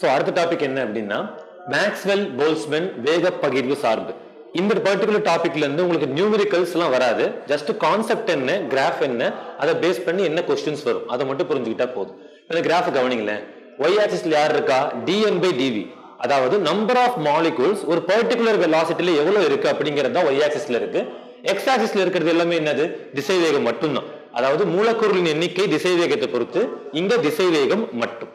So அடுத்த topic என்ன அப்படின்னா மேக்ஸ்வெல் போல்ஸ்மென் வேக பகிர்வு சார்பு. இந்த பர்டிகுலர் டாபிக்ல இருந்து உங்களுக்கு நியூமெரிக்கல்ஸ் எல்லாம் வராது. ஜஸ்ட் கான்செப்ட் என்ன கிராஃப் என்ன அதை பேஸ் பண்ணி என்ன கொஸ்டின்ஸ் வரும் அதை மட்டும் புரிஞ்சுக்கிட்டா போதும். இந்த கிராஃப் கவனிங்களேன். ஒய் ஆக்சிஸ்ல யார் இருக்கா? டிஎன் பை டிவி அதாவது நம்பர் ஆஃப் மாலிகூல்ஸ் ஒரு பர்டிகுலர் வெலாசிட்டில எவ்வளவு இருக்கு அப்படிங்கிறது தான் ஒய் ஆக்சிஸ்ல இருக்கு. எக்ஸ் ஆக்சிஸ்ல இருக்கிறது எல்லாமே என்னது? திசை வேகம் மட்டும்தான். அதாவது மூலக்கூறுகளின் எண்ணிக்கை திசை வேகத்தை பொறுத்து இங்க திசை வேகம் மட்டும்.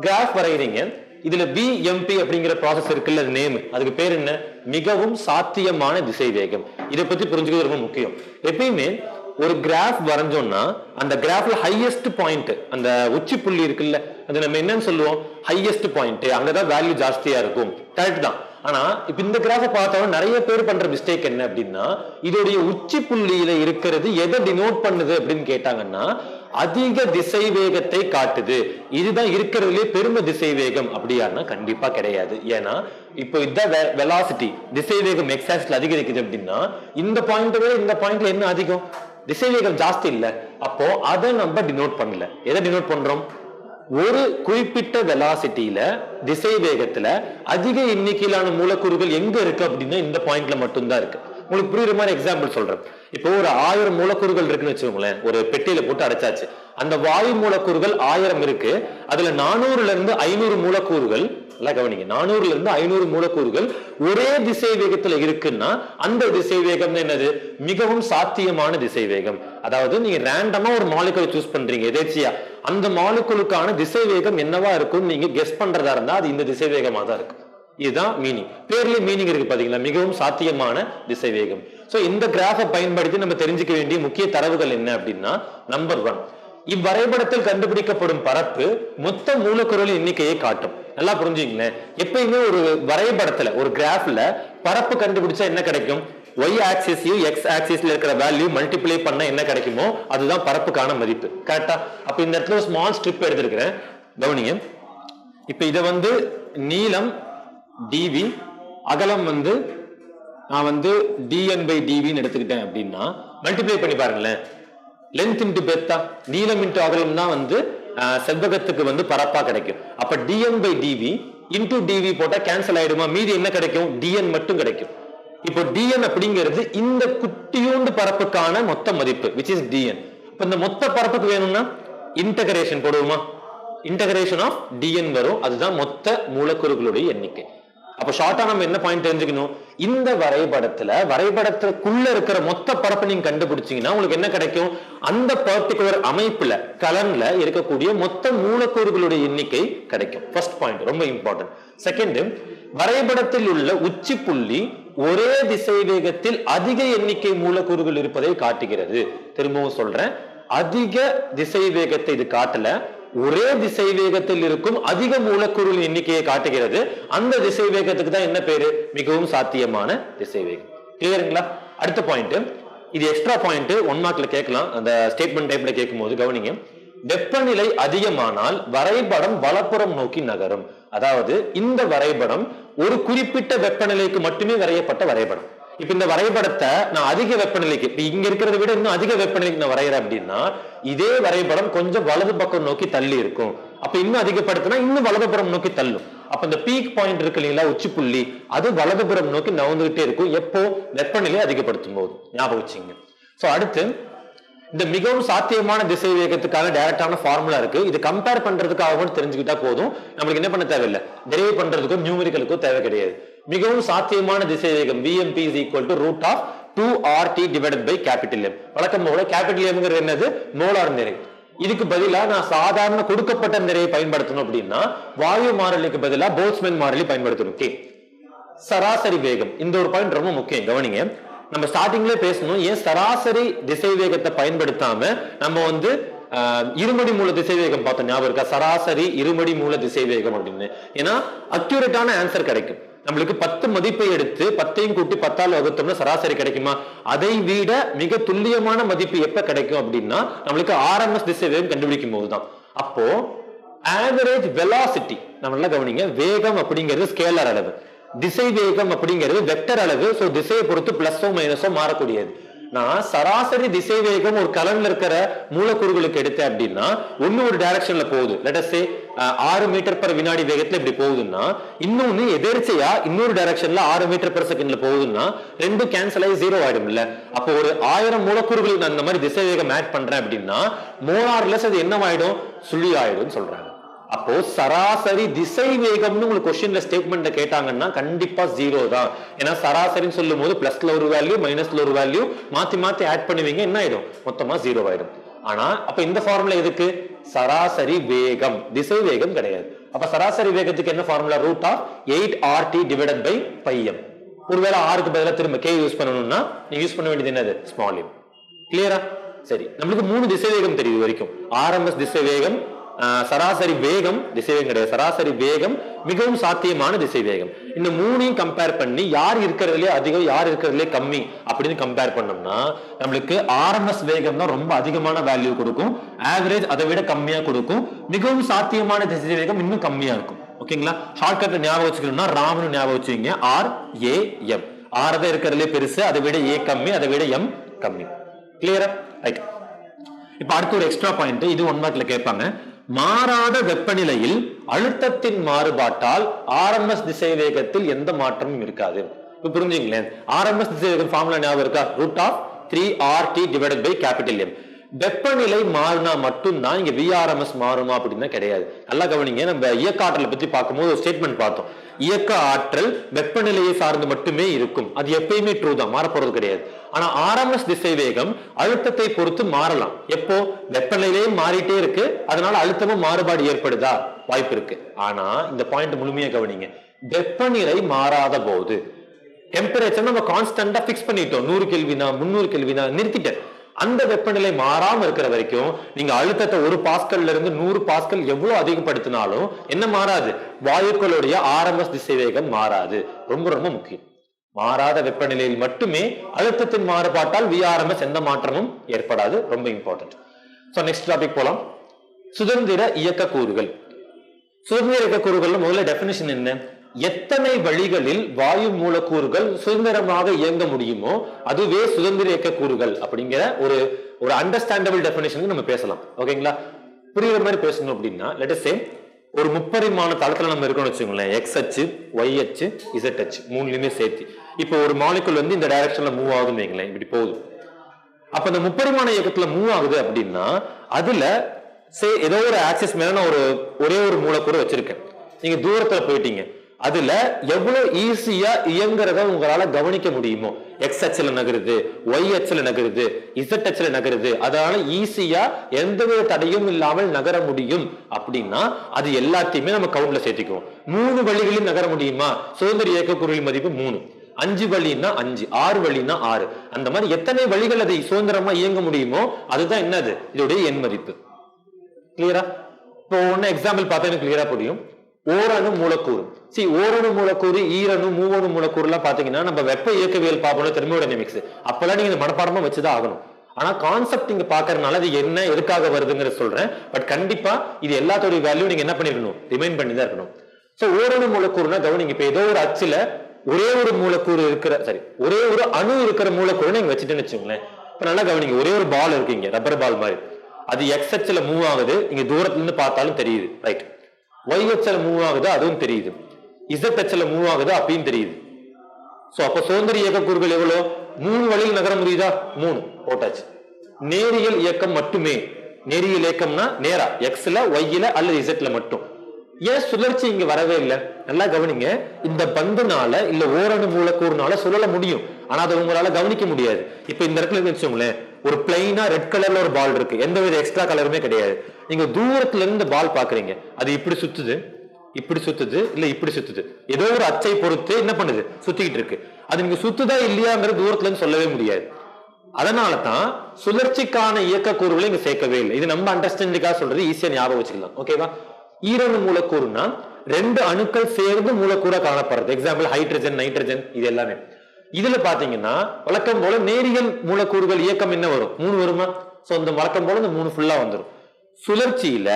கிராஃப் வரைகிறீங்க இதுல பிஎம்பி அப்படிங்கிற ப்ராசஸ் இருக்குல்ல நேம் அதுக்கு பேர் என்ன? மிகவும் சாத்தியமான திசை வேகம் இதை பத்தி புரிஞ்சுக்கிறது ரொம்ப முக்கியம். எப்பயுமே ஒரு கிராஃப் வரைஞ்சோம்னா அந்த கிராஃப்ல ஹையஸ்ட் பாயிண்ட் அந்த உச்சி புள்ளி இருக்குல்ல அது நம்ம என்னன்னு சொல்லுவோம்? ஹையஸ்ட் பாயிண்ட் அங்கதான் வேல்யூ ஜாஸ்தியா இருக்கும். கரெக்ட் தான். ஆனா இப்ப இந்த கிராஃப பார்த்தாலும் நிறைய பேர் பண்ற மிஸ்டேக் என்ன அப்படின்னா இதோடைய உச்சி புள்ளியில இருக்கிறது எதை டினோட் பண்ணுது அப்படின்னு கேட்டாங்கன்னா அதிக திசை வேகத்தை காட்டுது. இதுதான் இருக்கிறதுலே பெரும திசை வேகம் அப்படியானா கண்டிப்பா கிடையாது. ஏன்னா இப்போ இதான் வெலாசிட்டி திசை வேகம் எக்ஸாக்ஸ்ல அதிகரிக்குது அப்படின்னா இந்த பாயிண்ட் விட இந்த பாயிண்ட்ல என்ன அதிகம்? திசை வேகம் ஜாஸ்தி இல்ல. அப்போ அதை நம்ம டினோட் பண்ணல. எதை டினோட் பண்றோம்? ஒரு குறிப்பிட்ட வெலாசிட்டியில திசை வேகத்துல அதிக எண்ணிக்கையிலான மூலக்கூறுகள் எங்க இருக்கு அப்படின்னா இந்த பாயிண்ட்ல மட்டும்தான் இருக்கு. உங்களுக்கு புரியுற மாதிரி எக்ஸாம்பிள் சொல்றேன். இப்போ ஒரு ஆயிரம் மூலக்கூறுகள் இருக்குன்னு வச்சுக்கோங்களேன். ஒரு பெட்டியில போட்டு அடைச்சாச்சு. அந்த வாயு மூலக்கூறுகள் ஆயிரம் இருக்கு. அதுல நானூறுல இருந்து ஐநூறு மூலக்கூறுகள் நல்லா கவனிங்க. நானூறுல இருந்து ஐநூறு மூலக்கூறுகள் ஒரே திசை வேகத்துல இருக்குன்னா அந்த திசை வேகம் என்னது? மிகவும் சாத்தியமான திசை வேகம் அதாவது நீங்க ரேண்டமா ஒரு மாலிகுலை சூஸ் பண்றீங்க எதேச்சியா? அந்த மாலிகுலுக்கான திசை வேகம் என்னவா இருக்கும் நீங்க கெஸ் பண்றதா இருந்தா அது இந்த திசை வேகமா தான் இருக்கும். இதுதான் மீனிங் பேர்லேயே மீனிங் இருக்கு பாத்தீங்களா? மிகவும் சாத்தியமான திசை வேகம் சோ இந்த கிராஃபை பயன்படுத்தி நம்ம தெரிஞ்சுக்க வேண்டிய முக்கிய தரவுகள் என்ன அப்படின்னா நம்பர் ஒன் இவ்வரைபடத்தில் கண்டுபிடிக்கப்படும் பரப்பு மொத்த மூலக்கூறுகளின் எண்ணிக்கையை காட்டும். நல்லா புரிஞ்சுங்களேன் எப்பயுமே ஒரு வரைபடத்துல ஒரு கிராஃப்ல பரப்பு கண்டுபிடிச்சா என்ன கிடைக்கும்? ஒய் ஆக்சிஸையும் எக்ஸ் ஆக்சிஸ்ல இருக்கிற வேல்யூ மல்டிப்ளை பண்ண என்ன கிடைக்குமோ அதுதான் பரப்புக்கான மதிப்பு. கரெக்டா அப்ப இந்த இடத்துல ஒரு ஸ்மால் ஸ்ட்ரிப் எடுத்திருக்கிறேன். கவனியம் இப்ப இதை வந்து நீளம் டிவி அகலம் வந்து நான் வந்து டிஎன் பை டிவின்னு எடுத்துக்கிட்டேன் அப்படின்னா மல்டிப்ளை பண்ணி பாருங்களேன். லென்த் இன்ட்டு பெத்தா நீளம் இன்ட்டு அகலம் தான் வந்து செவ்வகத்துக்கு வந்து பரப்பா கிடைக்கும். அப்ப DN by DV into DV போட்டா கேன்சல் ஆயிடுமா? மீதி என்ன கிடைக்கும்? டிஎன் மட்டும் கிடைக்கும். இப்போ டிஎன் அப்படிங்கிறது இந்த குட்டியூண்டு பரப்புக்கான மொத்த மதிப்பு விச் இஸ் டிஎன் இப்ப இந்த மொத்த பரப்புக்கு வேணும்னா இன்டகிரேஷன் போடுவோமா? இன்டகிரேஷன் ஆஃப் டிஎன் வரும். அதுதான் மொத்த மூலக்கூறுகளுடைய எண்ணிக்கை. அப்ப ஷார்ட்டா நம்ம என்ன பாயிண்ட் தெரிஞ்சுக்கணும்? இந்த வரைபடத்துல வரைபடத்துக்குள்ள இருக்கிற மொத்த பரப்பை நீங்க கண்டுபிடிச்சீங்கன்னா உங்களுக்கு என்ன கிடைக்கும்? அந்த பர்டிகுலர் அமைப்புல கலன்ல இருக்கக்கூடிய மொத்த மூலக்கூறுகளுடைய எண்ணிக்கை கிடைக்கும். ஃபர்ஸ்ட் பாயிண்ட் ரொம்ப இம்பார்ட்டன்ட் செகண்ட் வரைபடத்தில் உள்ள உச்சி புள்ளி ஒரே திசை வேகத்தில் அதிக எண்ணிக்கை மூலக்கூறுகள் இருப்பதை காட்டுகிறது. திரும்பவும் சொல்றேன். அதிக திசை வேகத்தை இது காட்டல. ஒரே திசை வேகத்தில் இருக்கும் அதிக மூலக்கூறுகளின் எண்ணிக்கையை காட்டுகிறது. அந்த திசை வேகத்துக்கு தான் என்ன பேரு? மிகவும் சாத்தியமான திசை வேகம் கிளியருங்களா அடுத்த பாயிண்ட் இது எக்ஸ்ட்ரா பாயிண்ட் ஒன் மார்க்ல கேட்கலாம். அந்த ஸ்டேட்மெண்ட் டைப்ல கேட்கும் போது கவனிங்க. வெப்பநிலை அதிகமானால் வரைபடம் வலப்புறம் நோக்கி நகரும். அதாவது இந்த வரைபடம் ஒரு குறிப்பிட்ட வெப்பநிலைக்கு மட்டுமே வரையப்பட்ட வரைபடம். இப்ப இந்த வரைபடத்தை நான் அதிக வெப்பநிலைக்கு இப்ப இங்க இருக்கிறத விட இன்னும் அதிக வெப்பநிலைக்கு நான் வரைகிறேன் அப்படின்னா இதே வரைபடம் கொஞ்சம் வலது பக்கம் நோக்கி தள்ளி இருக்கும். அப்ப இன்னும் அதிகப்படுத்தினா இன்னும் வலதுபுறம் நோக்கி தள்ளும். அப்ப இந்த பீக் பாயிண்ட் இருக்கு இல்லைங்களா உச்சி புள்ளி அது வலதுபுறம் நோக்கி நவந்துகிட்டே இருக்கும். எப்போ? வெப்பநிலை அதிகப்படுத்தும் போது. ஞாபகம் வச்சுங்க சோ அடுத்து இந்த மிகவும் சாத்தியமான திசை வேகத்துக்கான டைரக்டான ஃபார்முலா இருக்கு. இது கம்பேர் பண்றதுக்காக தெரிஞ்சுக்கிட்டா போதும். நம்மளுக்கு என்ன பண்ண தேவையில்லை? டெரிவ் பண்றதுக்கோ நியூமரிக்கலுக்கோ தேவை கிடையாது. மிகவும் சாத்தியமான திசை வேகம் VMP is equal to root of two R T divided by capital M வழக்கம் போல கேபிட்டல் எம்ங்கிறது என்னது? மோலார் நிறை. இதுக்கு பதிலா நான் சாதாரண கொடுக்கப்பட்ட நிறையை பயன்படுத்தணும் அப்படின்னா வாயு மாறிலிக்கு பதிலா போல்ஸ்மேன் மாறிலி பயன்படுத்தணும். ஓகே சராசரி வேகம். இந்த ஒரு பாயிண்ட் ரொம்ப முக்கியம். கவனிங்க. நம்ம ஸ்டார்டிங்ல பேசணும். ஏன் சராசரி திசை வேகத்தை பயன்படுத்தாம நம்ம வந்து ஆஹ், இருமடி மூல திசை வேகம் பார்த்தோம். ஞாபகம் இருக்கா? சராசரி இருமடி மூல திசை வேகம் அப்படின்னு. ஏன்னா அக்யூரேட்டான ஆன்சர் கிடைக்கும். நம்மளுக்கு பத்து மதிப்பை எடுத்து பத்தையும் கூட்டி பத்தால் வகுத்தோம்னா சராசரி கிடைக்குமா? அதை விட மிக துல்லியமான மதிப்பு எப்ப கிடைக்கும் அப்படின்னா நம்மளுக்கு ஆர்எம்எஸ் திசை வேகம் கண்டுபிடிக்கும் போதுதான். அப்போ ஆவரேஜ் வெலாசிட்டி நம்ம நல்லா கவனிங்க வேகம் அப்படிங்கிறது ஸ்கேலர் அளவு. திசை வேகம் அப்படிங்கிறது வெக்டர் அளவு ஸோ திசையை பொறுத்து பிளஸோ மைனஸோ மாறக்கூடியது. நான் சராசரி திசை வேகம் ஒரு கலன்ல இருக்கிற மூலக்கூறுகளுக்கு எடுத்தேன் அப்படின்னா ஒன்னு ஒரு டைரக்ஷன்ல போகுது. லெட்டஸ்டே ஆறு மீட்டர் பர் வினாடி வேகத்துல இப்படி போகுதுன்னா இன்னொன்னு எதிர்ச்சியா இன்னொரு டைரக்ஷன்ல ஆறு மீட்டர் பர் செகண்ட்ல போகுதுன்னா ரெண்டும் கேன்சல் ஆகி ஜீரோ ஆயிடும்ல. அப்போ ஒரு ஆயிரம் மூலக்கூறுகளுக்கு நான் இந்த மாதிரி திசை வேகம் ஆட் பண்றேன் அப்படின்னா மோலார்லெஸ் அது என்னவாயிடும்? சுழி ஆயிடும் சொல்றாங்க. அப்போ சராசரி திசை வேகம்னு உங்களுக்கு கொஸ்டின்ல ஸ்டேட்மெண்ட் கேட்டாங்கன்னா கண்டிப்பா ஜீரோ தான். ஏன்னா சராசரின்னு சொல்லும் போது பிளஸ்ல ஒரு வேல்யூ மைனஸ்ல ஒரு வேல்யூ மாத்தி மாத்தி ஆட் பண்ணுவீங்க என்ன ஆயிடும்? மொத்தமா ஜீரோ ஆயிடும். ஆனா அப்ப இந்த ஃபார்முலா எதுக்கு? சராசரி வேகம். திசை வேகம் கிடையாது. அப்ப சராசரி வேகத்துக்கு என்ன formula root of eight R T divided by pi M ஒருவேளை ஆறுக்கு பதிலாக திரும்ப கே யூஸ் பண்ணணும்னா நீங்க யூஸ் பண்ண வேண்டியது என்னது? ஸ்மால் எம் கிளியரா சரி. நம்மளுக்கு மூணு திசை வேகம் தெரியுது வரைக்கும். ஆர்எம்எஸ் திசை வேகம் சராசரி வேகம் திசைவேகம் கிடையாது. சராசரி வேகம் மிகவும் சாத்தியமான திசை வேகம் இந்த மூணையும் கம்பேர் பண்ணி யார் இருக்கிறதுலே அதிகம் யார் இருக்கிறதுலே கம்மி அப்படின்னு கம்பேர் பண்ணோம்னா நம்மளுக்கு ஆர்எம்எஸ் வேகம் தான் ரொம்ப அதிகமான வேல்யூ கொடுக்கும். ஆவரேஜ் அதை விட கம்மியா கொடுக்கும். மிகவும் சாத்தியமான திசை வேகம் இன்னும் கம்மியா இருக்கும். ஓகேங்களா? ஷார்ட்கட்ல ஞாபகம் வச்சுக்கணும்னா ராமனு ஞாபகம் வச்சுக்கீங்க. ஆர் ஏ எம் ஆர் தான் இருக்கிறதுலே பெருசு அதை விட ஏ கம்மி அதை விட எம் கம்மி. கிளியரா ரைட் இப்ப அடுத்து ஒரு எக்ஸ்ட்ரா பாயிண்ட் இது ஒன் மார்க்ல கேட்பாங்க. மாறாத வெப்பநிலையில் அழுத்தத்தின் மாறுபாட்டால் ஆர்எம்எஸ் திசைவேகத்தில் எந்த மாற்றமும் இருக்காது. இப்போ புரிஞ்சுங்களேன். ஆர்எம்எஸ் திசைவேகம் ஃபார்முலா ஞாபகம் இருக்கா? Root of three R T divided by capital M வெப்பநிலை மாறினா மட்டும்தான் இங்க விஆர்எம்எஸ் மாறுமா அப்படின்னா கிடையாது. நல்லா கவனிங்க நம்ம இயக்க ஆற்றலை பத்தி பார்க்கும்போது ஒரு ஸ்டேட்மெண்ட் பார்த்தோம். இயக்க ஆற்றல் வெப்பநிலையை சார்ந்து மட்டுமே இருக்கும். அது எப்பயுமே ட்ரூ தான் மாறப்போறது கிடையாது. ஆனா ஆர்எம்எஸ் திசை வேகம் அழுத்தத்தை பொறுத்து மாறலாம். எப்போ? வெப்பநிலையும் மாறிட்டே இருக்கு. அதனால அழுத்தமும் மாறுபாடு ஏற்படுதா? வாய்ப்பு இருக்கு. ஆனா இந்த பாயிண்ட் முழுமையா கவனிங்க. வெப்பநிலை மாறாத போது டெம்பரேச்சர் நம்ம கான்ஸ்டன்டா பிக்ஸ் பண்ணிட்டோம். நூறு கெல்வினா முந்நூறு கெல்வினா நிறுத்திட்டேன். அந்த வெப்பநிலை மாறாம இருக்கிற வரைக்கும் நீங்க அழுத்தத்தை ஒரு பாஸ்கல்ல இருந்து நூறு பாஸ்கல் எவ்வளவு அதிகப்படுத்தினாலும் என்ன மாறாது? வாயுக்களுடைய ஆர்எம்எஸ் திசை வேகம் மாறாது. ரொம்ப ரொம்ப முக்கியம். மாறாத வெப்பநிலையில் மட்டுமே அழுத்தத்தின் மாறுபாட்டால் விஆர்எம்எஸ் எந்த மாற்றமும் ஏற்படாது. ரொம்ப இம்பார்ட்டன்ட் ஸோ நெக்ஸ்ட் டாபிக் போலாம். சுதந்திர இயக்க கூறுகள். சுதந்திர இயக்க கூறுகள்ல முதல்ல டெபினிஷன் என்ன? எத்தனை வழிகளில் வாயு மூலக்கூறுகள் சுதந்திரமாக இயங்க முடியுமோ அதுவே சுதந்திர இயக்க கூறுகள் அப்படிங்கிற ஒரு ஒரு அண்டர்ஸ்டாண்டபிள் டெபினிஷனுக்கு நம்ம பேசலாம். ஓகேங்களா? புரியுற மாதிரி பேசணும் அப்படின்னா லெட்டஸ் சே ஒரு முப்பரிமாண தளத்துல நம்ம இருக்கோம்னு வச்சுக்கோங்களேன். எக்ஸ் அச்சு ஒய் அச்சு இசட் அச்சு மூணுலயுமே சேர்த்து. இப்போ ஒரு மாலிகுல் வந்து இந்த டைரக்ஷன்ல மூவ் ஆகுதுன்னு வைங்களேன். இப்படி போகுது. அப்ப இந்த முப்பரிமாண இயக்கத்துல மூவ் ஆகுது அப்படின்னா அதுல சே ஏதோ ஒரு ஆக்சிஸ் மேல நான் ஒரு ஒரே ஒரு மூலக்கூறு வச்சிருக்கேன். நீங்க தூரத்துல போயிட்டீங்க. அதுல எவ்வளவு ஈஸியா இயங்குறத உங்களால கவனிக்க முடியுமோ? எக்ஸ் அச்சில் நகருது ஒய் அச்சில் நகருது இசட் அச்சில் நகருது. அதனால ஈஸியா எந்தவித தடையும் இல்லாமல் நகர முடியும். அப்படின்னா அது எல்லாத்தையுமே நம்ம கவுண்ட்ல சேர்த்துக்குவோம். மூணு வழிகளில் நகர முடியுமா? சுதந்திர இயக்கக்கூறுகளின் மதிப்பு மூணு. அஞ்சு வழின்னா அஞ்சு ஆறு வழின்னா ஆறு. அந்த மாதிரி எத்தனை வழிகள் அதை சுதந்திரமா இயங்க முடியுமோ அதுதான் என்னது? இதோடைய எண் மதிப்பு. கிளியரா இப்போ ஒன்னு எக்ஸாம்பிள் பார்த்தா எனக்கு கிளியரா புரியும். ஓரணு மூலக்கூறு. சி ஓரணு மூலக்கூறு ஈரணு மூவணு மூலக்கூறு எல்லாம் பாத்தீங்கன்னா நம்ம வெப்ப இயக்கவியல் பார்ப்போம் தெர்மோடைனமிக்ஸ். அப்பெல்லாம் நீங்க இந்த மனப்பாடமா வச்சுதான் ஆகணும். ஆனா கான்செப்ட் இங்க பாக்குறதுனால அது என்ன எதுக்காக வருதுங்கிறத சொல்றேன். பட் கண்டிப்பா இது எல்லாத்தோடைய வேல்யூ நீங்க என்ன பண்ணிருக்கணும்? ரிமைண்ட் பண்ணி தான் இருக்கணும். சோ ஓரணு மூலக்கூறுனா கவனிங்க இப்ப ஏதோ ஒரு அச்சுல ஒரே ஒரு மூலக்கூறு இருக்கிற சாரி ஒரே ஒரு அணு இருக்கிற மூலக்கூறு நீங்க வச்சுட்டேன்னு வச்சுங்களேன் இப்ப நல்லா கவனிங்க ஒரே ஒரு பால் இருக்கீங்க ரப்பர் பால் மாதிரி. அது எக்ஸ் அச்சில் மூவ் ஆகுது நீங்க தூரத்துல இருந்து பார்த்தாலும் தெரியுது ரைட் ஒய் அச்சில் மூவ் ஆகுது அதுவும் தெரியுது. இசட் அச்சில் மூவ் ஆகுது அப்பயும் தெரியுது. சோ அப்ப சுதந்திர இயக்கக்கூறுகள் எவ்வளோ? மூணு வழியில் நகர முடியுதா? மூணு. போட்டாச்சு. நேரியல் இயக்கம் மட்டுமே. நேரியல் இயக்கம்னா நேரா. எக்ஸ்ல ஒய்ல அல்லது இசட்ல மட்டும். ஏன் சுழற்சி இங்க வரவே இல்லை? நல்லா கவனிங்க. இந்த பந்துனால இல்ல ஓரணு மூலக்கூறுனால சுழல முடியும். ஆனா அதை உங்களால கவனிக்க முடியாது. இப்ப இந்த இடத்துல இருந்து ஒரு பிளைனா ரெட் கலர்ல ஒரு பால் இருக்கு. எந்த வித எக்ஸ்ட்ரா கலருமே கிடையாது. நீங்க தூரத்துல இருந்து பால் பாக்குறீங்க. அது இப்படி சுத்துது இப்படி சுத்துது இல்ல இப்படி சுத்துது. ஏதோ ஒரு அச்சை பொறுத்து என்ன பண்ணுது? சுத்திக்கிட்டு இருக்கு. அது நீங்க சுத்துதா இல்லையாங்கிற தூரத்துல இருந்து சொல்லவே முடியாது. அதனால தான் சுழற்சிக்கான இயக்க கூறுகளை இங்க சேர்க்கவே இல்லை. இது நம்ம அண்டர்ஸ்டாண்டிங்காக சொல்றது ஈஸியா ஞாபகம் வச்சுக்கலாம். ஓகேவா ஈரணு மூலக்கூறுனா ரெண்டு அணுக்கள் சேர்ந்து மூலக்கூற காணப்படுறது. எக்ஸாம்பிள் ஹைட்ரஜன் நைட்ரஜன் இது எல்லாமே. இதுல பாத்தீங்கன்னா வழக்கம் போல நேரியல் மூலக்கூறுகள் இயக்கம் என்ன வரும்? மூணு வருமா? ஸோ இந்த வழக்கம் போல இந்த மூணு ஃபுல்லா வந்துடும் சுழற்சியில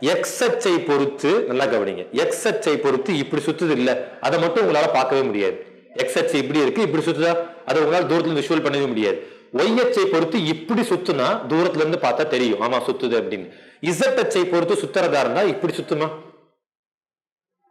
எக்ஸ் அச்சை பொறுத்து நல்லா கவனிங்க. எக்ஸ் அச்சை பொறுத்து இப்படி சுத்துது இல்ல. அதை மட்டும் உங்களால பார்க்கவே முடியாது. எக்ஸ் அச்சு இப்படி இருக்கு இப்படி சுத்துதா? அதை உங்களால தூரத்துல விஷுவல் பண்ணவே முடியாது. ஒய் அச்சை பொறுத்து இப்படி சுத்துனா தூரத்துல இருந்து பார்த்தா தெரியும். ஆமா சுத்துது அப்படின்னு. இசட் அச்சை பொறுத்து சுத்துறதா இருந்தா இப்படி சுத்துமா?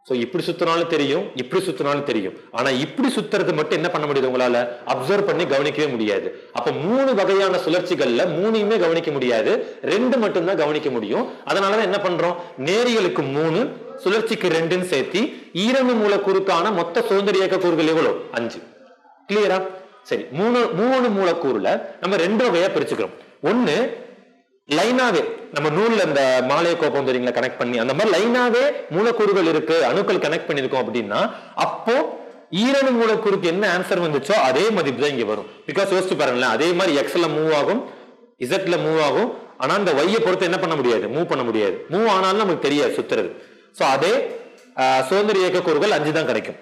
ஸோ இப்படி சுத்தினாலும் தெரியும் இப்படி சுத்தினாலும் தெரியும். ஆனா இப்படி சுத்துறது மட்டும் என்ன பண்ண முடியுது உங்களால? அப்சர்வ் பண்ணி கவனிக்கவே முடியாது. அப்ப மூணு வகையான சுழற்சிகள்ல மூணையுமே கவனிக்க முடியாது. ரெண்டு மட்டும்தான் கவனிக்க முடியும். அதனாலதான் என்ன பண்றோம்? நேரியலுக்கு மூணு சுழற்சிக்கு ரெண்டுன்னு சேர்த்தி ஈரணு மூலக்கூறுக்கான மொத்த சுதந்திர இயக்க கூறுகள் எவ்வளவு அஞ்சு. கிளியரா சரி மூணு மூணு மூலக்கூறுல நம்ம ரெண்டு வகையா பிரிச்சுக்கிறோம். ஒண்ணு லைனாவே நம்ம நூல்ல இந்த மாலை கோப்பம் தெரியுங்களா கனெக்ட் பண்ணி அந்த மாதிரி லைனாவே மூலக்கூறுகள் இருக்கு அணுக்கள் கனெக்ட் பண்ணிருக்கோம் அப்படின்னா அப்போ ஈரணு மூலக்கூறுக்கு என்ன ஆன்சர் வந்துச்சோ அதே மதிப்பு தான் இங்க வரும். பிகாஸ் யோசிச்சு பாருங்களேன் அதே மாதிரி எக்ஸ்ல மூவ் ஆகும் இசட்ல மூவ் ஆகும் ஆனா அந்த வையை பொறுத்து என்ன பண்ண முடியாது மூவ் பண்ண முடியாது. மூவ் ஆனாலும் நமக்கு தெரியாது சுத்துறது. சோ அதே சுதந்திர இயக்க கூறுகள் அஞ்சு தான் கிடைக்கும்.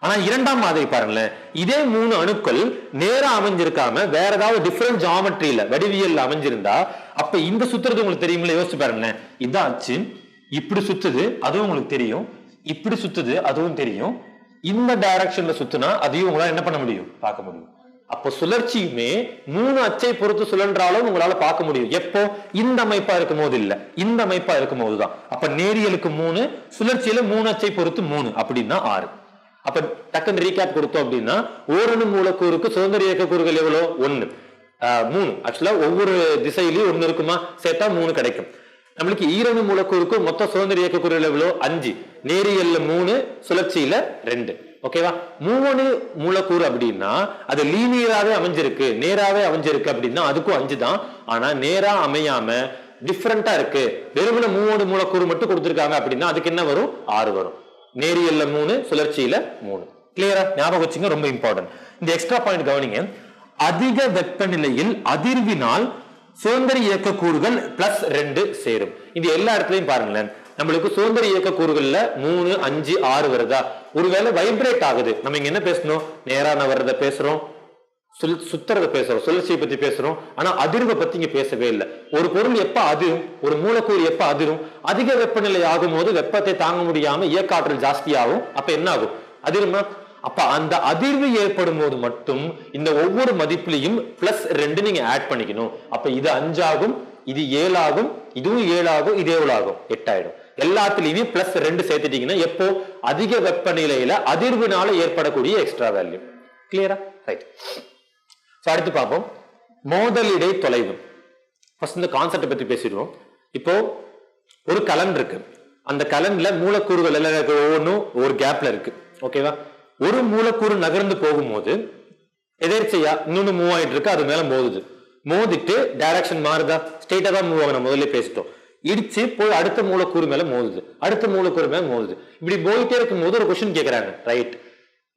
ஆனா இரண்டாம் மாதிரி பாருங்களேன் இதே மூணு அணுக்கள் நேரா அமைஞ்சிருக்காம வேற ஏதாவது டிஃபரெண்ட் ஜாமெட்ரியில வடிவியல் அமைஞ்சிருந்தா அப்ப இந்த சுத்துறது உங்களுக்கு தெரியுமில்ல யோசிச்சு பாருங்களேன். இதான் அச்சு இப்படி சுத்துது அதுவும் உங்களுக்கு தெரியும். இப்படி சுத்துது அதுவும் தெரியும். இந்த டைரக்ஷன்ல சுத்துனா அதையும் உங்களால என்ன பண்ண முடியும்? பார்க்க முடியும். அப்போ சுழற்சியுமே மூணு அச்சை பொறுத்து சுழன்றாலும் உங்களால பார்க்க முடியும். எப்போ? இந்த அமைப்பா இருக்கும் போது இல்ல. இந்த அமைப்பா இருக்கும் போதுதான் அப்ப நேரியலுக்கு மூணு சுழற்சியில மூணு அச்சை பொறுத்து மூணு. அப்படின்னா ஆறு. அப்ப டக்குன்னு ரீகேப் கொடுத்தோம் அப்படின்னா ஓரணு மூலக்கூறுக்கு சுதந்திர இயக்க கூறுகள் எவ்வளோ? ஒன்று மூணு. ஆக்சுவலா ஒவ்வொரு திசையிலையும் ஒன்று இருக்குமா? சேர்த்தா மூணு கிடைக்கும். நம்மளுக்கு ஈரணு மூலக்கூறுக்கு மொத்த சுதந்திர இயக்க கூறுகள் எவ்வளோ? அஞ்சு. நேரியல்ல மூணு சுழற்சியில ரெண்டு. ஓகேவா மூணு மூலக்கூறு அப்படின்னா அது லீனியராகவே அமைஞ்சிருக்கு. நேராகவே அமைஞ்சிருக்கு அப்படின்னா அதுக்கும் அஞ்சு தான். ஆனா நேரா அமையாம டிஃப்ரெண்டா இருக்கு. வெறுமனே மூணு மூலக்கூறு மட்டும் கொடுத்துருக்காங்க அப்படின்னா அதுக்கு என்ன வரும்? ஆறு வரும். நேரியல்ல மூணு சுழற்சியில மூணு. கிளியரா ஞாபகம் வச்சுங்க ரொம்ப இம்பார்ட்டன்ட் இந்த எக்ஸ்ட்ரா பாயிண்ட் கவனிங்க. அதிக வெப்பநிலையில் அதிர்வினால் சுதந்திர இயக்க கூறுகள் பிளஸ் ரெண்டு சேரும். இது எல்லா இடத்துலையும் பாருங்களேன். நம்மளுக்கு சுதந்திர இயக்க கூறுகள்ல மூணு அஞ்சு ஆறு வருதா? ஒருவேளை வைப்ரேட் ஆகுது. நம்ம இங்க என்ன பேசணும்? நேரான நவர்றத பேசுறோம். சொல் சுத்துறத பேசுறோம் சுழற்சியை பத்தி பேசுறோம். ஆனா அதிர்வை பத்தி இங்க பேசவே இல்லை. ஒரு பொருள் எப்ப அதிரும் ஒரு மூலக்கூறு எப்ப அதிரும் அதிக வெப்பநிலை ஆகும் போது வெப்பத்தை தாங்க முடியாம இயக்காற்றல் ஜாஸ்தியாகும். அப்ப என்ன ஆகும் அதிர்மா? அப்ப அந்த அதிர்வு ஏற்படும் போது மட்டும் இந்த ஒவ்வொரு மதிப்புலையும் பிளஸ் ரெண்டு நீங்க ஆட் பண்ணிக்கணும். அப்ப இது அஞ்சாகும் இது ஏழாகும் இதுவும் ஏழாகும் இது எவ்வளவு ஆகும் எட்டாயிடும். எல்லாத்துலயுமே பிளஸ் ரெண்டு சேர்த்துட்டீங்கன்னா எப்போ? அதிக வெப்பநிலையில அதிர்வுனால ஏற்படக்கூடிய எக்ஸ்ட்ரா வேல்யூ கிளியரா ரைட் ஸோ அடுத்து பார்ப்போம். மோதலிடை தொலைவு. ஃபர்ஸ்ட் இந்த கான்செப்டை பற்றி பேசிடுவோம். இப்போ ஒரு கலன் இருக்கு. அந்த கலன்ல மூலக்கூறுகள் எல்லாம் ஒவ்வொன்றும் ஒரு கேப்ல இருக்கு. ஓகேவா ஒரு மூலக்கூறு நகர்ந்து போகும்போது எதேர்ச்சையா இன்னொன்று மூவ் ஆயிட்டு இருக்கு. அது மேல மோதுது. மோதிட்டு டைரக்ஷன் மாறுதா? ஸ்ட்ரெயிட்டா தான் மூவ் ஆகும் முதல்ல பேசிட்டோம். இடிச்சு போய் அடுத்த மூலக்கூறு மேல மோதுது. அடுத்த மூலக்கூறு மேல மோதுது. இப்படி போயிட்டே இருக்கும் போது ஒரு கொஸ்டின் கேட்குறாங்க ரைட்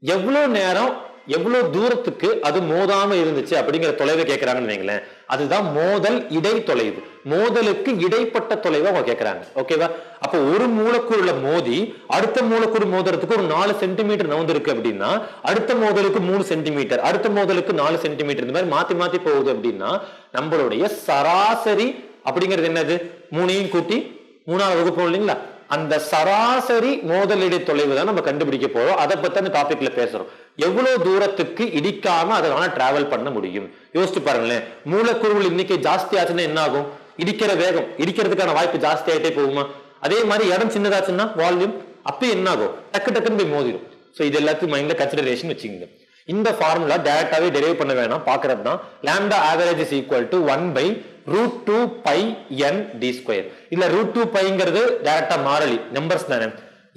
எவ்வளவு நேரம் எவ்வளவு தூரத்துக்கு அது மோதாம இருந்துச்சு அப்படிங்கிற தொலைவை கேட்கறாங்கன்னு வைங்களேன். அதுதான் மோதல் இடை தொலைவு. மோதலுக்கு இடைப்பட்ட தொலைவை அவங்க கேட்கறாங்க ஓகேவா அப்போ ஒரு மூலக்கூறுல மோதி அடுத்த மூலக்கூறு மோதுறதுக்கு ஒரு நாலு சென்டிமீட்டர் நவுந்திருக்கு அப்படின்னா அடுத்த மோதலுக்கு மூணு சென்டிமீட்டர் அடுத்த மோதலுக்கு நாலு சென்டிமீட்டர் இந்த மாதிரி மாத்தி மாத்தி போகுது அப்படின்னா நம்மளுடைய சராசரி அப்படிங்கிறது என்னது? மூணையும் கூட்டி மூணாவது வகுப்பு இல்லைங்களா? அந்த சராசரி மோதலிடை தொலைவு தான் நம்ம கண்டுபிடிக்க போறோம். அதை பத்தி அந்த டாபிக்ல பேசுறோம். எவ்வளவு தூரத்துக்கு இடிக்காம அதனால டிராவல் பண்ண முடியும்? யோசிச்சு பாருங்களேன். மூலக்கூறுகள் இன்னைக்கு ஜாஸ்தி ஆச்சுன்னா என்ன ஆகும் இடிக்கிற வேகம் இடிக்கிறதுக்கான வாய்ப்பு ஜாஸ்தி ஆகிட்டே போகுமா? அதே மாதிரி இடம் சின்னதாச்சுன்னா வால்யூம் அப்ப என்ன ஆகும் டக்கு டக்குன்னு போய் மோதிடும். சோ இது எல்லாத்தையும் மைண்ட்ல கன்சிடரேஷன் வச்சுக்கோங்க. இந்த ஃபார்முலா டைரக்டாவே டெரைவ் பண்ண வேணாம். பாக்குறது தான். Lambda average is equal to one by root two pi N D square இல்ல ரூட் டூ பைங்கிறது டைரக்டா மாறலி. நம்பர்ஸ் தானே.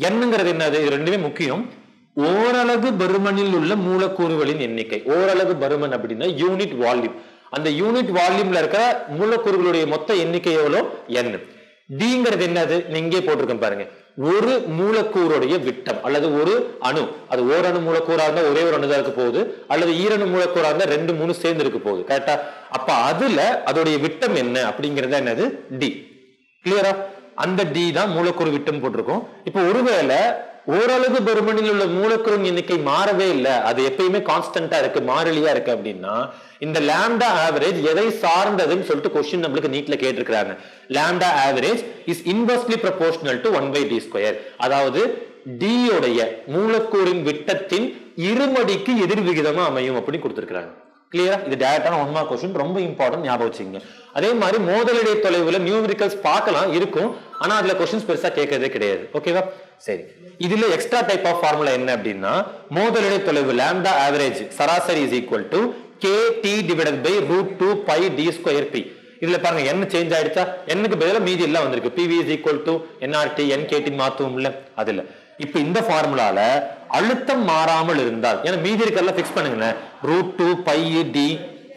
என்னங்கிறது என்னது? இது ரெண்டுமே முக்கியம். ஓரலகு பருமனில் உள்ள மூலக்கூறுகளின் எண்ணிக்கை. ஓரலகு பருமன் அப்படின்னா யூனிட் வால்யூம் அந்த யூனிட் வால்யூம்ல இருக்கிற மூலக்கூறுகளுடைய மொத்த எண்ணிக்கை எவ்வளோ? என் டிங்கிறது என்னது? நீங்க போட்டிருக்கேன் பாருங்க. ஒரு மூலக்கூறுடைய விட்டம் அல்லது ஒரு அணு. அது ஓரணு மூலக்கூறா இருந்தா ஒரே ஒரு அணுதான் இருக்க போகுது. அல்லது ஈரணு மூலக்கூறா இருந்தா ரெண்டு மூணு சேர்ந்து இருக்க போகுது. கரெக்டா அப்ப அதுல அதோடைய விட்டம் என்ன அப்படிங்கறத என்னது? டி கிளியரா அந்த டி தான் மூலக்கூறு விட்டம் போட்டிருக்கோம். இப்போ ஒருவேளை ஓரளவு பருமனில் உள்ள மூலக்கூறும் எண்ணிக்கை மாறவே இல்லை. அது எப்பயுமே கான்ஸ்டன்டா இருக்கு மாறிலியா இருக்கு அப்படின்னா இந்த லேம்டா ஆவரேஜ் எதை சார்ந்ததுன்னு சொல்லிட்டு கொஸ்டின் நம்மளுக்கு நீட்ல கேட்டிருக்கிறாங்க. Lambda average is inversely proportional to one by D square அதாவது டி உடைய மூலக்கூறின் விட்டத்தின் இருமடிக்கு எதிர் விகிதமா அமையும் அப்படின்னு கொடுத்திருக்கிறாங்க. கிளியரா இது டேரக்டான ஒன் மார்க் கொஸ்டின் ரொம்ப இம்பார்ட்டன்ட் ஞாபகம் வச்சுங்க அதே மாதிரி மோதலுடைய தொலைவுல நியூமெரிக்கல்ஸ் பார்க்கலாம் இருக்கும். ஆனா அதுல கொஸ்டின்ஸ் பெருசா கேட்கறதே கிடையாது. ஓகேவா சரி. இதுல எக்ஸ்ட்ரா டைப் ஆஃப் ஃபார்முலா என்ன அப்படின்னா மோதலுடைய தொலைவு லேம்டா ஆவரேஜ் சராசரி is equal to K T divided by root two pi D square P இதுல பாருங்க என்ன சேஞ்ச் ஆயிடுச்சா? என்னக்கு பதிலாக மீதி எல்லாம் வந்திருக்கு. PV is equal to NRT NKT மாத்துவோம்ல அதுல. இப்ப இந்த ஃபார்முலால அழுத்தம் மாறாமல் இருந்தால் ஏன்னா மீதி இருக்கிறத ஃபிக்ஸ் பண்ணுங்களேன். Root two pi D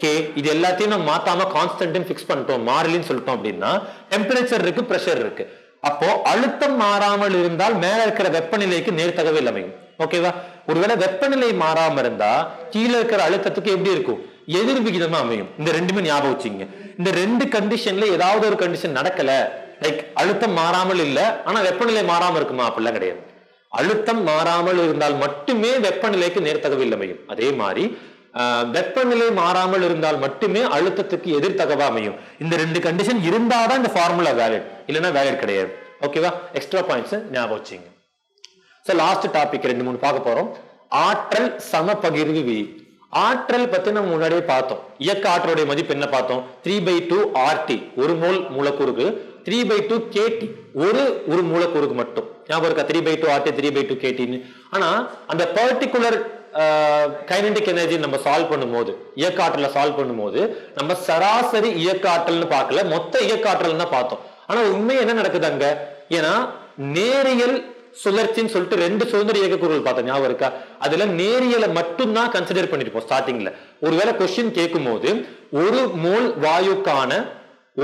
K இது எல்லாத்தையும் நம்ம மாத்தாம கான்ஸ்டன்ட் ஃபிக்ஸ் பண்ணிட்டோம் மாறிலின்னு சொல்லிட்டோம் அப்படின்னா டெம்பரேச்சர் இருக்கு பிரஷர் இருக்கு. அப்போ அழுத்தம் மாறாமல் இருந்தால் மேல இருக்கிற வெப்பநிலைக்கு நேர்த்தகவில் அமையும். ஓகேவா ஒருவேளை வெப்பநிலை மாறாம இருந்தா கீழே இருக்கிற அழுத்தத்துக்கு எப்படி இருக்கும்? எதிர் விகிதமா அமையும். இந்த ரெண்டுமே ஞாபகம் வச்சுங்க இந்த ரெண்டு கண்டிஷன்ல ஏதாவது ஒரு கண்டிஷன் நடக்கல லைக் அழுத்தம் மாறாமல் இல்ல ஆனா வெப்பநிலை மாறாம இருக்குமா? அப்படிலாம் கிடையாது. அழுத்தம் மாறாமல் இருந்தால் மட்டுமே வெப்பநிலைக்கு நேர்த்தகவில் அமையும். அதே மாதிரி ஆஹ், வெப்பநிலை மாறாமல் இருந்தால் மட்டுமே அழுத்தத்துக்கு எதிர்த்தகவா அமையும். இந்த ரெண்டு கண்டிஷன் இருந்தாதான் இந்த ஃபார்முலா வேலிட் இல்லைன்னா வேலிட் கிடையாது. ஓகேவா எக்ஸ்ட்ரா பாயிண்ட்ஸ் ஞாபகம் வச்சுங்க. ஸோ லாஸ்ட் டாபிக் ரெண்டு மூணு பார்க்க போறோம். ஆற்றல் சமபகிர்வு. விதி ஆற்றல் பத்தி நம்ம முன்னாடியே பார்த்தோம். இயக்க ஆற்றலுடைய மதிப்பு என்ன பார்த்தோம்? த்ரீ பை டூ ஆர்டி ஒரு மோல் மூலக்கூறுக்கு த்ரீ பை டூ கேடி ஒரு ஒரு மூலக்கூறுக்கு மட்டும். ஞாபகம் இருக்கா? Three by two RT three by two கேட்டின்னு ஆனா அந்த பர்டிகுலர் கைனடிக் எனர்ஜி நம்ம சால்வ் பண்ணும்போது இயக்க ஆற்றலை சால்வ் பண்ணும்போது நம்ம சராசரி இயக்க ஆற்றல்னு பார்க்கல மொத்த இயக்க ஆற்றல் தான் பார்த்தோம். ஆனா உண்மை என்ன நடக்குது அங்க? ஏன்னா நேரியல் சுழற்சின்னு சொல்லிட்டு ரெண்டு சுதந்திர இயக்கக்கூறுகள் பார்த்தோம். ஞாபகம் இருக்கா? அதுல நேரியலை மட்டும்தான் கன்சிடர் பண்ணிருப்போம் ஸ்டார்டிங்ல ஒருவேளை கொஸ்டின் கேட்கும்போது ஒரு மோல் வாயுக்கான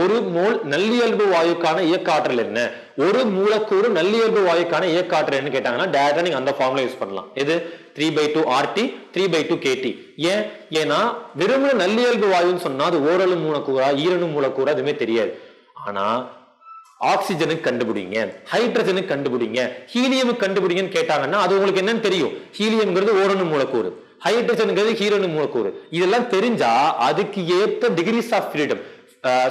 ஒரு மோல் நல்லியல்பு வாயுக்கான இயக்க ஆற்றல் என்ன? ஒரு மூலக்கூறு நல்லியல்பு வாயுக்கான இயக்க ஆற்றல் என்ன கேட்டாங்கன்னா டேரக்டா நீங்க அந்த ஃபார்முலா யூஸ் பண்ணலாம். எது? Three by two RT three by two KT ஏன்? ஏன்னா வெறுமனே நல்லியல்பு வாயுன்னு சொன்னா அது ஓரளவு மூலக்கூறா ஈரணு மூலக்கூறா எதுவுமே தெரியாது. ஆனா ஆக்சிஜனுக்கு கண்டுபிடிங்க ஹைட்ரஜனுக்கு கண்டுபிடிங்க ஹீலியமுக்கு கண்டுபிடிங்கன்னு கேட்டாங்கன்னா அது உங்களுக்கு என்னன்னு தெரியும். ஹீலியம்ங்கிறது ஓரணு மூலக்கூறு. ஹைட்ரஜனுங்கிறது ஹீரோனு மூலக்கூறு. இதெல்லாம் தெரிஞ்சா அதுக்கு ஏற்ற டிகிரிஸ் ஆஃப் ஃப்ரீடம்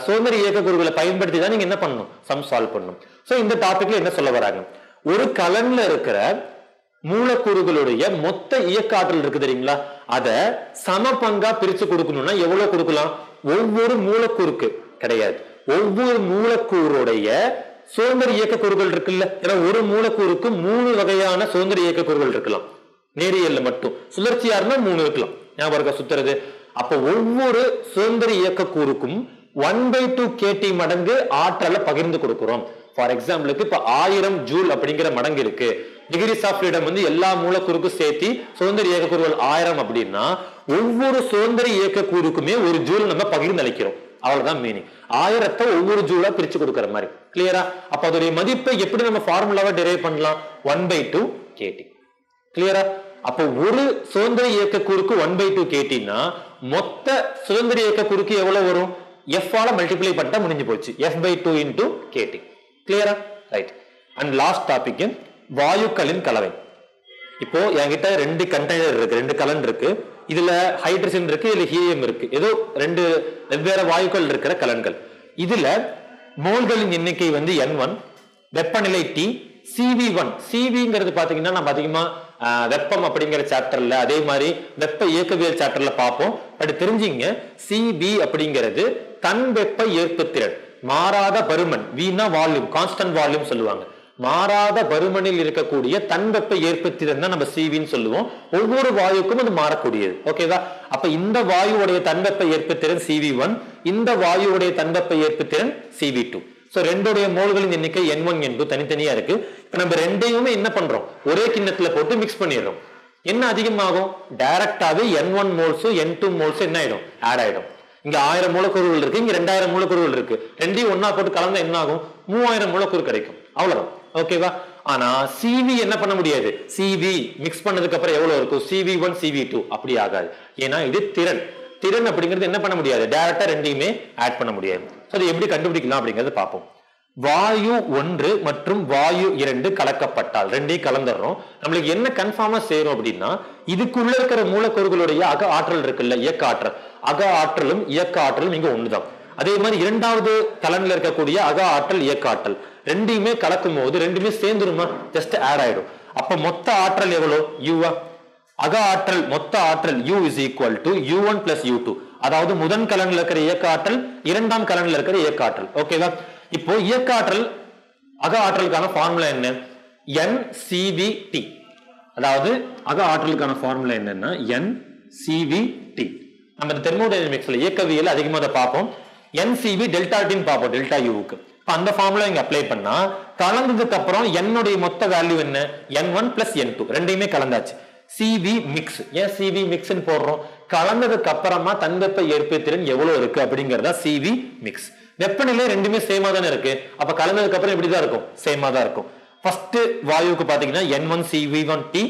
சுதந்திர இயக்கக்கூறுகளை பயன்படுத்தி தான் நீங்க என்ன பண்ணணும்? சம் சால்வ் பண்ணணும். சோ இந்த டாபிக்ல என்ன சொல்ல வராங்க? ஒரு கலன்ல இருக்கிற மூலக்கூறுகளுடைய மொத்த இயக்க ஆற்றல் இருக்கு தெரியுங்களா? அத சம பங்கா பிரிச்சு கொடுக்கணும்னா எவ்வளவு கொடுக்கலாம்? ஒவ்வொரு மூலக்கூறுக்கு கிடையாது. ஒவ்வொரு மூலக்கூறுடைய சுதந்திர இயக்கக்கூறுகள் இருக்குல்ல? ஏன்னா ஒரு மூலக்கூறுக்கு மூணு வகையான சுதந்திர இயக்கக்கூறுகள் இருக்கலாம். நேரியல்ல மட்டும். சுழற்சியா இருந்தா மூணு இருக்கலாம். ஞாபகம் சுத்துறது. அப்ப ஒவ்வொரு சுதந்திர இயக்கக்கூறுக்கும் ஒன் பை டூ கேடி மடங்கு ஆற்றலை பகிர்ந்து கொடுக்குறோம். ஃபார் எக்ஸாம்பிளுக்கு இப்போ ஆயிரம் ஜூல் அப்படிங்கிற மடங்கு இருக்கு. டிகிரிஸ் ஆஃப் ஃப்ரீடம் வந்து எல்லா மூலக்கூறுக்கும் சேர்த்து சுதந்திர இயக்கக்கூறுகள் ஆயிரம் அப்படின்னா ஒவ்வொரு சுதந்திர இயக்கக்கூறுக்குமே ஒரு ஜூல் நம்ம பகிர்ந்து அளிக்கிறோம். அவ்வளவுதான் மீனிங் ஆயிரத்தை ஒவ்வொரு ஜூலா பிரிச்சு கொடுக்குற மாதிரி. கிளியரா அப்ப அதோடைய மதிப்பை எப்படி நம்ம ஃபார்முலாவை டெரைவ் பண்ணலாம்? ஒன் பை டூ கேடி கிளியரா அப்ப ஒரு சுதந்திர இயக்கக்கூறுக்கு ஒன் பை டூ கேட்டின்னா மொத்த சுதந்திர இயக்கக்கூறுக்கு எவ்வளவு வரும்? எஃப் ஆல மல்டிப்ளை பண்ணிட்டா முடிஞ்சு போச்சு. F by two into KT கிளியரா ரைட் அண்ட் லாஸ்ட் டாபிக் வாயுக்களின் கலவை. இப்போ என்கிட்ட ரெண்டு கண்டெய்னர் இருக்கு ரெண்டு கலன் இருக்கு. இதுல ஹைட்ரஜன் இருக்கு இதுல ஹீலியம் இருக்கு. ஏதோ ரெண்டு வெவ்வேறு வாயுக்கள் இருக்கிற கலன்கள் இதுல மோல்களின் எண்ணிக்கை வந்து என் ஒன் வெப்பநிலை டி சிவி ஒன் சிவிங்கிறது பாத்தீங்கன்னா நம்ம அதிகமா வெப்பம் அப்படிங்கிற சாப்டர்ல அதே மாதிரி வெப்ப இயக்கவியல் சாப்டர்ல பார்ப்போம். பட் தெரிஞ்சுங்க சிபி அப்படிங்கிறது தன் வெப்ப ஏற்புத்திறன். மாறாத பருமன் வீணா வால்யூம் கான்ஸ்டன்ட் வால்யூம் சொல்லுவாங்க. மாறாத பருமனில் இருக்கக்கூடிய தன் வெப்ப தான் நம்ம சிவின்னு சொல்லுவோம். ஒவ்வொரு வாயுக்கும் அது மாறக்கூடியது. ஓகேவா அப்ப இந்த வாயுவுடைய தன்வெப்ப ஏற்பத்திறன் சிவி ஒன் இந்த வாயுவுடைய தன்வெப்ப ஏற்புத்திறன் சிவி டூ ஸோ ரெண்டுடைய மோல்களின் எண்ணிக்கை என் ஒன் என்பது தனித்தனியா இருக்கு. இப்ப நம்ம ரெண்டையுமே என்ன பண்றோம்? ஒரே கிண்ணத்துல போட்டு மிக்ஸ் பண்ணிடுறோம். என்ன அதிகமாகும்? டைரக்டாவே என் ஒன் மோல்ஸும் என் டூ மோல்ஸும் என்ன ஆயிடும்? ஆட் ஆயிடும். இங்க ஆயிரம் மூலக்கூறுகள் இருக்கு இங்க ரெண்டாயிரம் மூலக்கூறுகள் இருக்கு. ரெண்டையும் ஒன்னா போட்டு கலந்தா என்ன ஆகும் மூவாயிரம் மூலக்கூறு கிடைக்கும். அவ்வளவுதான். ஓகேவா ஆனா சிவி என்ன பண்ண முடியாது? சிவி மிக்ஸ் பண்ணதுக்கு அப்புறம் எவ்வளவு இருக்கும்? சிவி ஒன் சிவி டூ அப்படி ஆகாது. ஏன்னா இது திறன். திறன் அப்படிங்கிறது என்ன பண்ண முடியாது? டைரக்டா ரெண்டையுமே ஆட் பண்ண முடியாது. So அது எப்படி கண்டுபிடிக்கலாம் அப்படிங்கறத பார்ப்போம். வாயு ஒன்று மற்றும் வாயு இரண்டு கலக்கப்பட்டால் ரெண்டையும் கலந்துடுறோம். நம்மளுக்கு என்ன கன்ஃபார்மா சேரும் அப்படின்னா இதுக்குள்ள இருக்கிற மூலக்கூறுகளுடைய அக ஆற்றல் இருக்குல்ல இயக்க ஆற்றல். அக ஆற்றலும் இயக்க ஆற்றலும் இங்க ஒண்ணுதான். அதே மாதிரி இரண்டாவது கலனில் இருக்கக்கூடிய அக ஆற்றல் இயக்க ஆற்றல். ரெண்டையுமே கலக்கும் போது ரெண்டுமே சேர்ந்துருமா ஜஸ்ட் ஆட் ஆயிடும். அப்ப மொத்த ஆற்றல் எவ்வளோ யூவா அக ஆற்றல் மொத்த ஆற்றல் U is equal to U one plus U two அதாவது முதன் கலனில் இருக்கிற இயக்க ஆற்றல் இரண்டாம் கலனில் இருக்கிற இயக்க ஆற்றல். ஓகேவா இப்போ இயக்க ஆற்றல் அக ஆற்றலுக்கான ஃபார்முலா என்ன? என் சிவிடி அதாவது அக ஆற்றலுக்கான ஃபார்முலா என்னன்னா சிவிடி நம்ம தெர்மோடைனமிக்ஸ்ல இயக்கவியல் அதிகமாக அதை பார்ப்போம். NCV டெல்டா டின்னு பார்ப்போம் டெல்டா யூவுக்கு இப்போ அந்த ஃபார்முலா இங்கே அப்ளை பண்ணா கலந்ததுக்கு அப்புறம் என்னுடைய மொத்த வேல்யூ என்ன? N one plus N two ரெண்டையுமே கலந்தாச்சு. சிவி மிக்ஸ் ஏன் சிவி மிக்ஸ்னு போடுறோம்? கலந்ததுக்கு அப்புறமா தன்வெப்ப ஏற்பத்திறன் எவ்வளவு இருக்கு அப்படிங்கறதா சிவி மிக்ஸ் வெப்பநிலை ரெண்டுமே சேமா தானே இருக்கு. அப்ப கலந்ததுக்கு அப்புறம் இப்படிதான் இருக்கும். சேமா தான் இருக்கும். ஃபர்ஸ்ட் வாயுவுக்கு பாத்தீங்கன்னா N one CV one T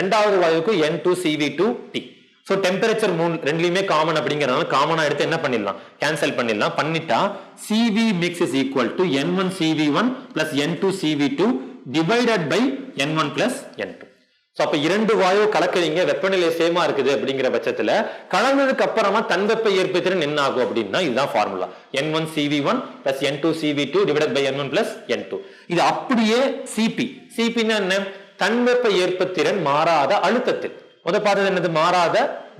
ரெண்டாவது வாயுவுக்கு N two CV two T so temperature மூணு ரெண்டுலையுமே காமன் அப்படிங்கிறனால காமனா எடுத்து என்ன பண்ணிடலாம்? கேன்சல் பண்ணிடலாம். பண்ணிட்டா CV mix is equal to N one CV one plus N two CV two divided by N one plus N two so அப்ப இரண்டு வாயு கலக்கிறீங்க. வெப்பநிலை சேமா இருக்குது அப்படிங்கிற பட்சத்துல கலந்ததுக்கு அப்புறமா தன்வெப்ப ஏற்பத்திறன் என்ன ஆகும் அப்படின்னா இதுதான் formula N one CV one plus N two CV two divided by N one plus N two இது அப்படியே சிபி சிபின்னா என்ன? தன்வெப்ப ஏற்பத்திறன் மாறாத அழுத்தத்தில். முத பார்த்தது என்னது? மாறாத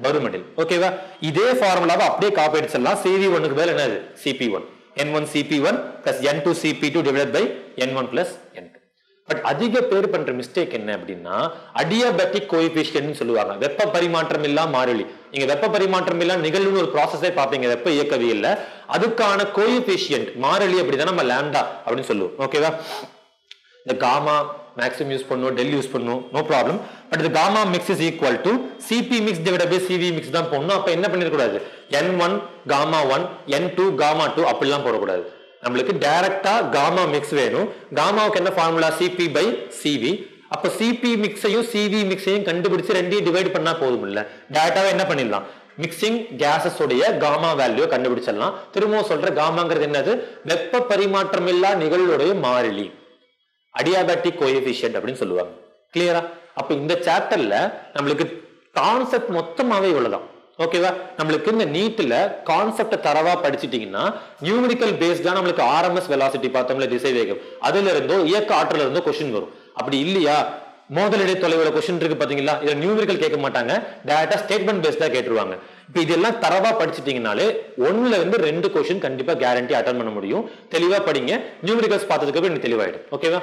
பருமனில் ஓகேவா இதே ஃபார்முலாவை அப்படியே காப்பி அடிச்சிடலாம் சிவி ஒன்னுக்கு மேல என்னது? CP one N one CP one plus N two CP two divide by N one plus N two but அதிக பேர் பண்ற மிஸ்டேக் என்ன அப்படின்னா அடியாபெட்டிக் கோஎபிஷியன்ட் சொல்லுவாங்க. வெப்ப பரிமாற்றம் இல்லா மாறிலி. நீங்க வெப்ப பரிமாற்றம் இல்லா நிகழ்வுன்னு ஒரு ப்ராசஸே பார்ப்பீங்க. வெப்ப இயக்கவியல்ல. அதுக்கான கோஎபிஷியன்ட் மாறிலி அப்படிதான் நம்ம லேண்டா அப்படின்னு சொல்லுவோம். ஓகேவா இந்த காமா மேக்ஸிமம் யூஸ் பண்ணும் டெல் யூஸ் பண்ணும் நோ ப்ராப்ளம் பட் இது gamma mix is equal to CP mix divide by CV mix தான் போடணும். அப்போ என்ன பண்ணிடக்கூடாது n one gamma one n two gamma two அப்படிலாம் போடக்கூடாது. நம்மளுக்கு டைரக்டா காமா மிக்ஸ் வேணும். காமாவுக்கு என்ன ஃபார்முலா சிபி பை சிவி அப்போ சிபி மிக்ஸையும் சிவி மிக்ஸையும் கண்டுபிடிச்சு ரெண்டையும் டிவைட் பண்ணா போதும் இல்ல டேரக்டாவே என்ன பண்ணிடலாம்? மிக்சிங் கேசஸ் உடைய காமா வேல்யூ கண்டுபிடிச்சிடலாம். திரும்பவும் சொல்ற காமாங்கிறது என்னது? வெப்ப பரிமாற்றம் இல்லா நிகழ்வுடைய மாறிலி. அடியாபேட்டிக் கோஎஃபிஷியன்ட் அப்படின்னு சொல்லுவாங்க. கிளியரா அப்ப இந்த சாப்டர்ல நம்மளுக்கு கான்செப்ட் மொத்தமாவே இவ்வளவுதான். ஓகேவா நம்மளுக்கு இந்த நீட்ல கான்செப்ட தரவா படிச்சிட்டீங்கன்னா நியூமரிக்கல் பேஸ்டா நம்மளுக்கு ஆர்எம்எஸ் வெலாசிட்டி பார்த்தோம்ல திசை வேகம். அதுல இருந்தோ இயக்க ஆற்றல இருந்தோ கொஸ்டின் வரும். அப்படி இல்லையா? மோதலிடை தொலைவுல கொஸ்டின் இருக்கு பாத்தீங்களா இதுல நியூமரிக்கல் கேட்க மாட்டாங்க. டேரக்டா ஸ்டேட்மெண்ட் பேஸ்டா கேட்டுருவாங்க. இப்போ இதெல்லாம் தரவா படிச்சிட்டீங்கனாலே ஒன்னுல இருந்து ரெண்டு கொஸ்டின் கண்டிப்பா கேரண்டி அட்டன் பண்ண முடியும். தெளிவா படிங்க. நியூமரிக்கல்ஸ் பார்த்ததுக்கு அப்புறம் எனக்கு தெளிவாயிடும். ஓகேவா